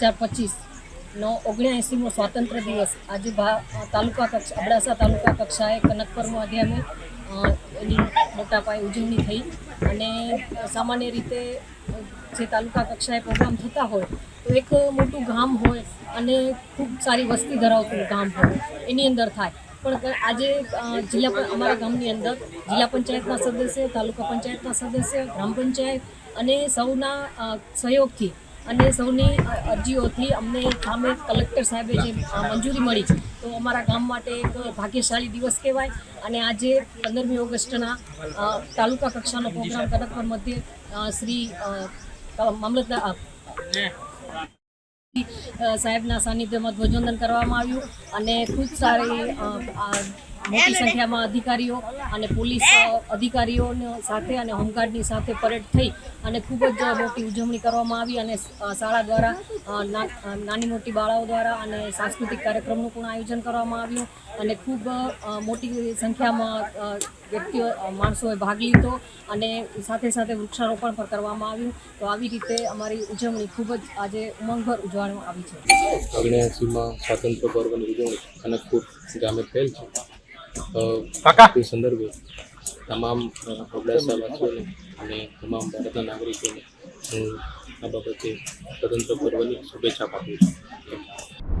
હજાર પચીસનો ઓગણએંસીમો સ્વાતંત્ર્ય દિવસ. આજે ભા તાલુકા કક્ષા, અબડાસા તાલુકા કક્ષાએ કનકપર માધ્યમે એની મોટા પાયે ઉજવણી થઈ. અને સામાન્ય રીતે જે તાલુકા કક્ષાએ પ્રોગ્રામ થતા હોય, તો એક મોટું ગામ હોય અને ખૂબ સારી વસ્તી ધરાવતું ગામ હોય, એની અંદર થાય. પણ આજે જિલ્લા અમારા ગામની અંદર જિલ્લા પંચાયતના સદસ્ય, તાલુકા પંચાયતના સદસ્ય, ગ્રામ પંચાયત અને સૌના સહયોગથી અને સૌની અરજીઓથી અમને સામે કલેક્ટર સાહેબે જે મંજૂરી મળી તો અમારા ગામ માટે એક ભાગ્યશાળી દિવસ કહેવાય અને આજે પંદરમી ઓગસ્ટના તાલુકા કક્ષાનો પ્રોગ્રામ કનકપર મધ્ય શ્રી મામલતદાર સાહેબના સાનિધ્યમાં ધ્વજવંદન કરવામાં આવ્યું અને ખૂબ સારી મોટી સંખ્યામાં અધિકારીઓ અને પોલીસ અધિકારીઓને સાથે અને હોમગાર્ડની સાથે પરેડ થઈ અને ખૂબ જ મોટી ઉજવણી કરવામાં આવી અને શાળા દ્વારા નાની મોટી બાળાઓ દ્વારા અને સાંસ્કૃતિક કાર્યક્રમનું પણ આયોજન કરવામાં આવ્યું અને ખૂબ મોટી સંખ્યામાં વ્યક્તિઓ માણસોએ ભાગ લીધો અને સાથે સાથે વૃક્ષારોપણ પણ કરવામાં આવ્યું. તો આવી રીતે અમારી ઉજવણી ખૂબ જ આજે ઉમંગભર ઉજવવામાં આવી છે. ઓગણ્યાસીમાં સ્વાતંત્ર્ય પર્વની ઉજવણી કનકપુર ગામે થયેલ છે. સંદર્ભે તમામ અબડાસાવાસીઓને અને તમામ ભારતના નાગરિકોને હું આ બાબતે સ્વતંત્ર પર્વની શુભેચ્છા પાઠવું છું.